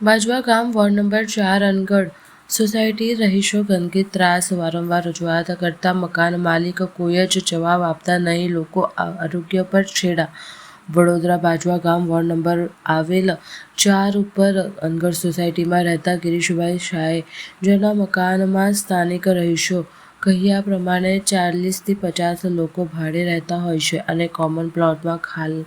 બાજવા ગામ ward number ચાર Angadh. Society રહીશો ગંદકી, ત્રાસ, વારંવાર રજૂઆત કરતા મકાન માલિક કોઈ જ જવાબ આપતા નહીં. લોકો આરોગ્ય પર છેડા. વડોદરા બાજવા ગામ વોર્ડ નંબર આવેલ ચાર ઉપર અનગઢ સોસાયટીમાં રહેતા ગિરીશભાઈ શાહે જેના મકાનમાં સ્થાનિક રહીશો કહ્યા પ્રમાણે ચાલીસથી પચાસ લોકો ભાડે રહેતા હોય છે અને કોમન પ્લોટમાં ખાલ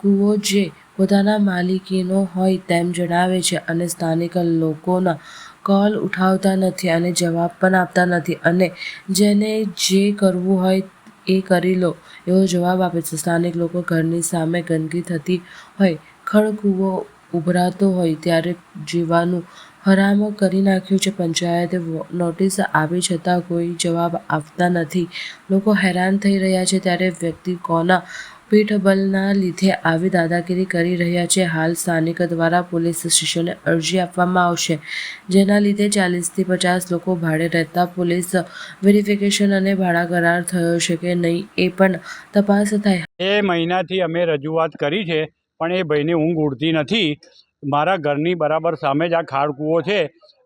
કૂવો જે પોતાના માલિકીનો હોય તેમ જણાવે છે અને સ્થાનિક લોકોના કોલ ઉઠાવતા નથી અને જવાબ પણ આપતા નથી અને જેને જે કરવું હોય એ કરી લો એવો જવાબ આપે છે. સ્થાનિક લોકો ઘરની સામે ગંદકી થતી હોય, ખળકૂવો ઉભરાતો હોય ત્યારે જીવાનું હરામ કરી નાખ્યું છે. પંચાયતે નોટિસ આપી છતાં કોઈ જવાબ આપતા નથી. લોકો હેરાન થઈ રહ્યા છે ત્યારે વ્યક્તિ કોના પીઠબલના લીધે આવી દાદાગીરી કરી રહ્યા છે. હાલ સ્થાનિક દ્વારા પોલીસ સ્ટેશને અરજી આપવામાં આવશે, જેના લીધે ચાલીસથી પચાસ લોકો ભાડે રહેતા પોલીસ વેરિફિકેશન અને ભાડા કરાર થયો છે કે નહીં એ પણ તપાસ થાય. એ મહિનાથી અમે રજૂઆત કરી છે, પણ એ ભાઈને ઊંઘ ઉડતી નથી. મારા ઘરની બરાબર સામે જ આ ખાડકૂવો છે.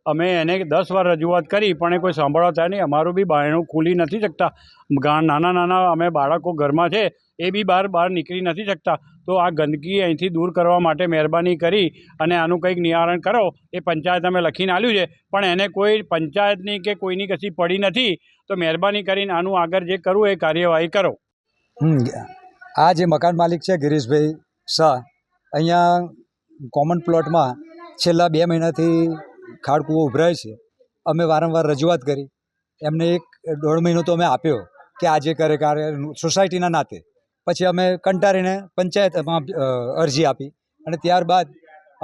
અમે એને દસ વાર રજૂઆત કરી, પણ એ કોઈ સાંભળવા થાય નહીં. અમારું બી બાયણું ખુલી નથી શકતા. નાના નાના અમે બાળકો ઘરમાં છે એ બી બહાર બહાર નીકળી નથી શકતા. તો આ ગંદકી અહીંથી દૂર કરવા માટે મહેરબાની કરી અને આનું કંઈક નિવારણ કરો. એ પંચાયત અમે લખીને આપ્યું છે. પણ એને કોઈ પંચાયતની કે કોઈની કશી પડી નથી. તો મહેરબાની કરીને આનું આગળ જે કરવું એ કાર્યવાહી કરો. આ જે મકાન માલિક છે ગિરીશભાઈ શાહ, અહીંયા કોમન પ્લોટમાં છેલ્લા બે મહિનાથી ખાડકૂવો ઉભરાય છે. અમે વારંવાર રજૂઆત કરી. એમને એક, દોઢ મહિનો તો અમે આપ્યો કે આજે કરે કાર્ય સોસાયટીના નાતે. પછી અમે કંટાળીને પંચાયતમાં અરજી આપી. અને ત્યારબાદ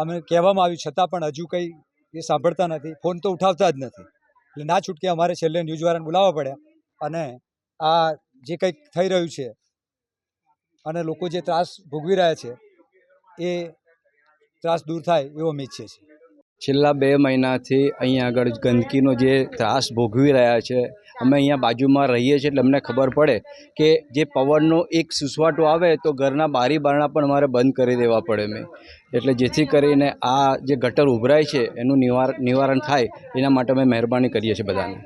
અમે કહેવામાં આવ્યું, છતાં પણ હજુ કંઈ એ સાંભળતા નથી. ફોન તો ઉઠાવતા જ નથી. એટલે ના છૂટકે અમારે છેલ્લે ન્યૂઝવાળાને બોલાવવા પડ્યા. અને આ જે કંઈક થઈ રહ્યું છે અને લોકો જે ત્રાસ ભોગવી રહ્યા છે, એ ત્રાસ દૂર થાય એવો અમે ઈચ્છીએ છીએ. છેલ્લા બે મહિનાથી અહીં આગળ ગંદકીનો જે ત્રાસ ભોગવી રહ્યા છે અમે અહીંયા બાજુમાં રહીએ છીએ એટલે અમને ખબર પડે કે જે પવનનો એક સુસવાટો આવે તો ઘરના બારી બારણા પણ અમારે બંધ કરી દેવા પડે મેં એટલે જેથી કરીને આ જે ગટર ઉભરાય છે, એનું નિવાર, નિવારણ થાય, એના માટે અમે મહેરબાની કરીએ છીએ બધાને.